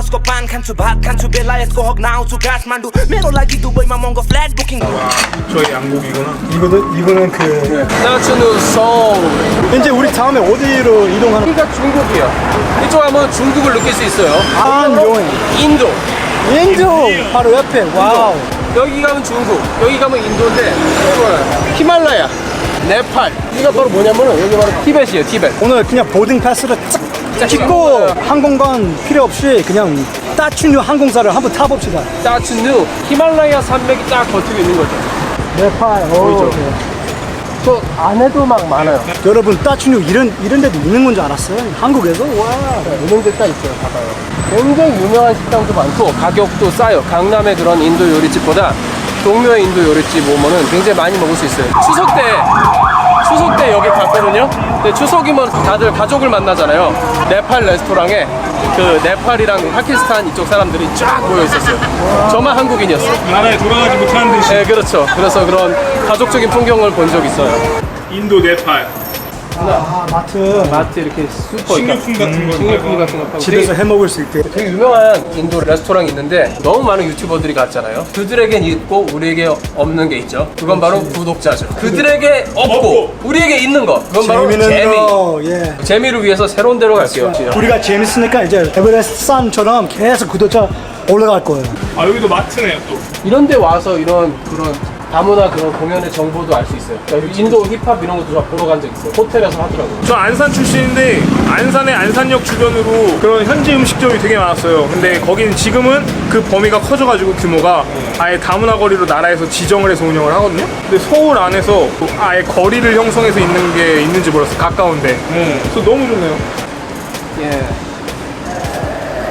बनारसको पान खान्छु भात खान्छु बेलायतको हक नआउँछु काठमाडौँ मेरो लागि दुबईमा महँगो flat booking 저희 양국이구나. 이거는 이거는 그 나츠누 서울 이제 우리 다음에 어디로 이동하는 여기가 중국이야 이쪽 가면 중국을 느낄 수 있어요 한 여행 인도 인도 바로 옆에 와우 여기 가면 중국 여기 가면 인도인데 이거는 히말라야 네팔 여기가 바로 뭐냐면은 여기 바로 티벳이에요 티벳 오늘 그냥 보딩 패스를 쫙 찍고 항공관 필요 없이 그냥 따춘유 항공사를 한번 타봅시다. 나츠누 히말라야 산맥이 딱 버티고 있는 거죠. 네팔 보이죠? 저 안에도 막 많아요. 여러분 따춘유 이런 이런 데도 있는 건 줄 알았어요? 한국에서? 와. 이런 데딱 있어요 봐봐요. 굉장히 유명한 식당도 많고 가격도 싸요. 강남의 그런 인도 요리집보다 동묘의 인도 요리집 오면은 굉장히 많이 먹을 수 있어요. 추석 때 추석 때 여기 갔거든요. 근데 추석이면 다들 가족을 만나잖아요. 네팔 레스토랑에 그 네팔이랑 파키스탄 이쪽 사람들이 쫙 모여 있었어요. 저만 한국인이었어요. 나라에 돌아가지 못하는 듯이. 네 그렇죠. 그래서 그런 가족적인 풍경을 본 적 있어요. 인도 네팔 아, 마트 마트 이렇게 슈퍼 식료품 같은 거 식료품 같은 거 팔고 집에서 해 먹을 수 있게 되게 유명한 인도 레스토랑이 있는데 너무 많은 유튜버들이 갔잖아요. 그들에겐 있고 우리에게 없는 게 있죠. 그건 바로 구독자죠. 그들에게 없고 없고. 우리에게 있는 거. 그건 바로 재미. 거 예. 재미를 위해서 새로운 데로 갈게요. 우리가 재밌으니까 이제 에베레스트 산처럼 계속 구독자 올라갈 거예요 아 여기도 마트네요 또 이런 데 와서 이런 그런 다문화 그런 공연의 정보도 알 수 있어요. 그러니까 인도 힙합 이런 것도 저 보러 간 적 있어요. 호텔에서 하더라고요. 저 안산 출신인데 안산의 안산역 주변으로 그런 현지 음식점이 되게 많았어요 근데 거기는 지금은 그 범위가 커져가지고 규모가 아예 다문화 거리로 나라에서 지정을 해서 운영을 하거든요 근데 서울 안에서 아예 거리를 형성해서 있는 게 있는지 몰랐어요 가까운데 그래서 너무 좋네요 예.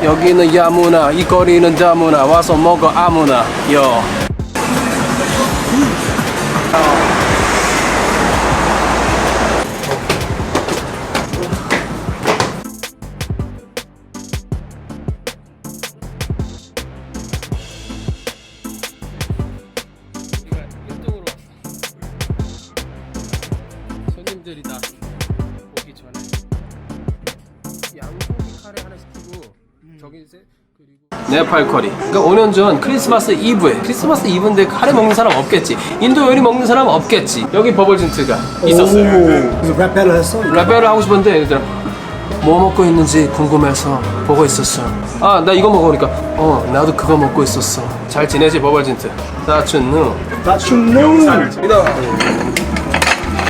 여기는 야무나, 이 거리는 다무나, 와서 먹어 아무나, 요. 네팔 커리. 그러니까 5년 전 크리스마스 이브에 크리스마스 이브인데 카레 먹는 사람 없겠지. 인도 요리 먹는 사람 없겠지. 여기 버벌진트가 있었어요. 그래서 랩벨을 했어 라벨을 하고 싶었는데 얘들아 뭐 먹고 있는지 궁금해서 보고 있었어. 아 나 이거 먹으니까 어 나도 그거 먹고 있었어. 잘 지내지 버벌진트. 사춘누. 따춘유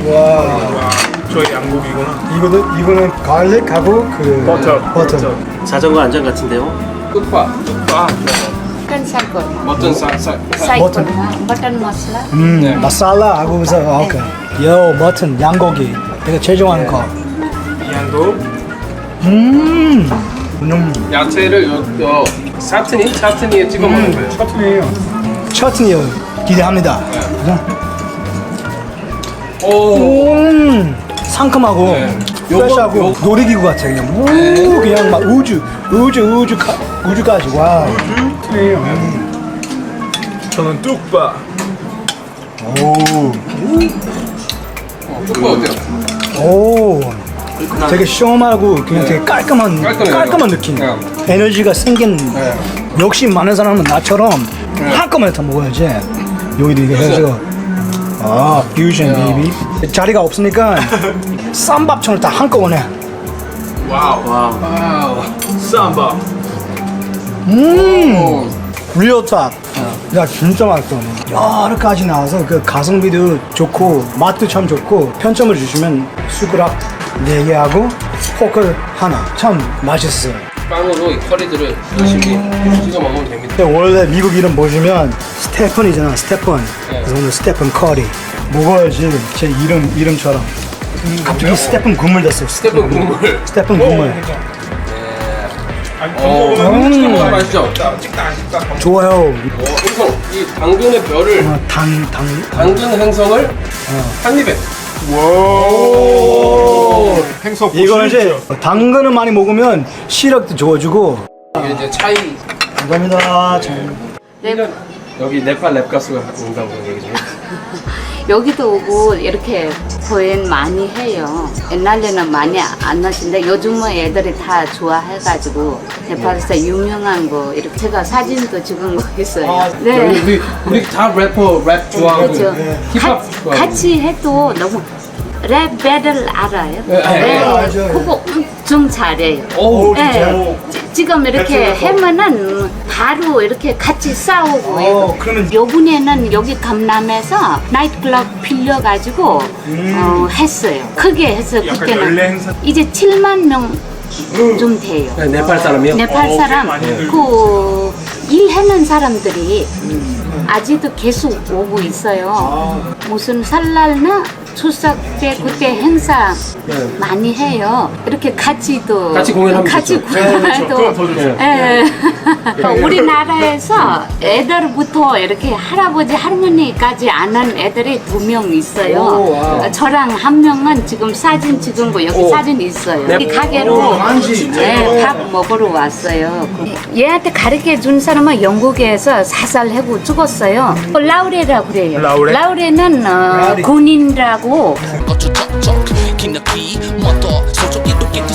와 저희 양국이구나 이거는 이거는 갈릭하고 그 버터. 버터 자전거 안전 같은데요? 끝파. 아 Chicken sakura. 어떤 쌀쌀 Button. button masala. 음 마살라 하고 그래서 오케이 요 머튼 양고기 내가 제일 좋아하는 거 양도 음, 음, 야채를 요, 요 사트니 사트니에 찍어 먹는 거예요. 처튼이에요. 처튼이요. 기대합니다. 오. 음, 상큼하고 네. 프레시하고 요거- 요- 놀이기구 같아 그냥. 오, 그냥 막 우주, 우주, 우주, 가, 우주까지 와. 저는 뚝바 오, 뚜빠 어때요? 오, 되게 시원하고 그냥 되게 깔끔한 깔끔해요. 깔끔한 느낌. 네. 에너지가 생긴 욕심 많은 사람은 나처럼 한꺼번에 다 먹어야지. 여기도 이게 해서 아 퓨전 베이비 자리가 없으니까 쌈밥처럼 다 한꺼번에. 와우. 와우. 쌈바 음, 리얼탑. 야 진짜 맛있어. 여러 가지 나와서 그 가성비도 좋고 맛도 참 좋고 편점을 주시면 숟가락 네 개하고 포크 하나 참 맛있어요. 빵으로 이 커리들을 열심히 찍어 먹으면 됩니다. 근데 원래 미국 이름 보시면 스테펀이잖아 스테펀. 그래서 오늘 스테펀 커리 먹어야지 제 이름 이름처럼. 갑자기 스테펀 국물 됐어. 스테픈 국물. 스테펀 국물. 아니 어, 먹으면 찍어 먹으면 맛있죠? 찍다 안 찍다 좋아요. 어, 행성. 이 당근의 벼를 어, 당, 당, 당근 행성을 한 입에. 오 행서 이거는 이제 당근을 많이 먹으면 시력도 좋아지고. 이게 이제 차이. 감사합니다. 참. 여기 네팔 랩 가수가 온다고 얘기 좀 해. 여기도 오고 이렇게 보행 많이 해요. 옛날에는 많이 안 하신데 요즘은 애들이 다 좋아해가지고 네팔에서 유명한 거 이렇게 제가 사진도 찍은 거 있어요. 네. 우리 우리 다 래퍼 랩 좋아하고 그렇죠. 힙합 같이, 좋아하고. 같이 해도 너무 랩 배틀 알아요? 네, 알죠. 그거 엄청 잘해요. 오, 네. 지- 지금 이렇게 하면은 바로 이렇게 같이 싸우고 어, 그러면- 요번에는 여기 강남에서 나이트클럽 빌려가지고 어, 했어요. 크게 했어요 약간 그때는 행사? 이제 7만 명 좀 돼요. 네, 네팔 사람이요? 네팔 어, 사람 꽤 많이 그 일하는 사람들이 아직도 계속 오고 있어요. 무슨 설날나 추석 때 그때 행사 많이 해요. 이렇게 같이도 같이 공연하면 같이 좋죠. 공연해도 그건 더 좋죠. 예. 우리나라에서 애들부터 이렇게 할아버지 할머니까지 아는 애들이 두 명 있어요. 오, 와우. 저랑 한 명은 지금 사진 찍은 거 여기 오. 사진 있어요. 네. 이 가게로 많지. 네, 밥 먹으러 왔어요. 얘한테 가르쳐 준 사람은 영국에서 사살하고 죽었어요. 라우레라고 그래요. 라우레? 라우레는 어, 군인이라고 거쳐 척척 기나기 멋더 소적 이렇게 뒤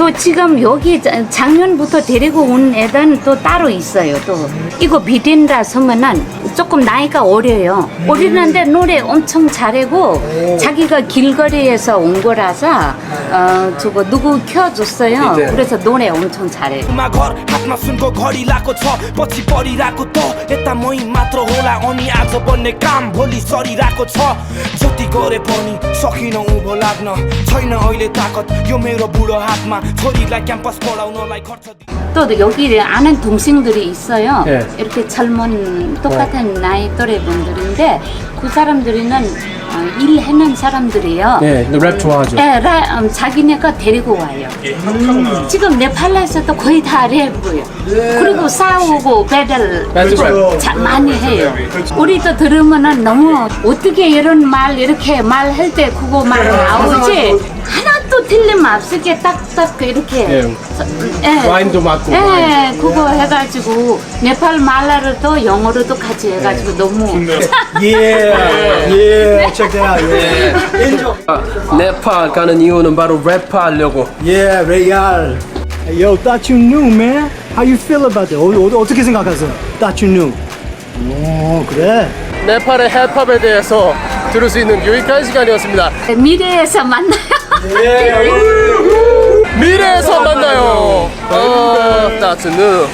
상아 볼디나 헛더 버터 저와 팀이 상아 또 지금 여기 자- 작년부터 데리고 온 애들은 또 따로 있어요. 또 이거 비딘라 서면은 조금 나이가 어려요. 어리는데 노래 엄청 잘하고 자기가 길거리에서 온 거라서 어 저거 누구 켜줬어요. 비딘. 그래서 노래 엄청 잘해요. माघर हातमा सुनको घडी लाएको छ पछि परिरहेको त यता मै मात्र होला अनि आज बन्ने काम भोलि सरिरहेको छ जति गरे पनि सकिन उँभो लाग्न छैन अहिले ताकत यो मेरो बुढो हातमा 또 여기 아는 동생들이 있어요. 예. 이렇게 젊은 똑같은 네. 나이 또래 분들인데 그 사람들이는 어, 일하는 사람들이에요. 네, 랩 좋아하죠. 예, 라, 음, 자기네가 데리고 와요. 예, 음, 지금 네팔에서도 거의 다 랩이에요. 네. 그리고 싸우고 배달 그렇죠. 네, 많이 그렇죠. 해요. 그렇죠. 우리도 들으면 너무 어떻게 이런 말 이렇게 말할 때 그거 말 나오지 아, 하나 도 틀림없게 딱딱 이렇게 예. 예. 와인도 맞고. 예, 그거 해가지고 네팔 말로도 영어로도 같이 해가지고 너무 Yeah, yeah, check that out. Yeah, enjoy. 네팔 가는 이유는 바로 래퍼 하려고. Yeah, Real. Yo, thought you knew, man. How you feel about that? 어, 어, 어떻게 생각하세요? Thought you knew. 오, 그래. 네팔의 힙합에 대해서 들을 수 있는 유익한 시간이었습니다. 미래에서 만나요. 미래에서 만나요. 어, 따스누.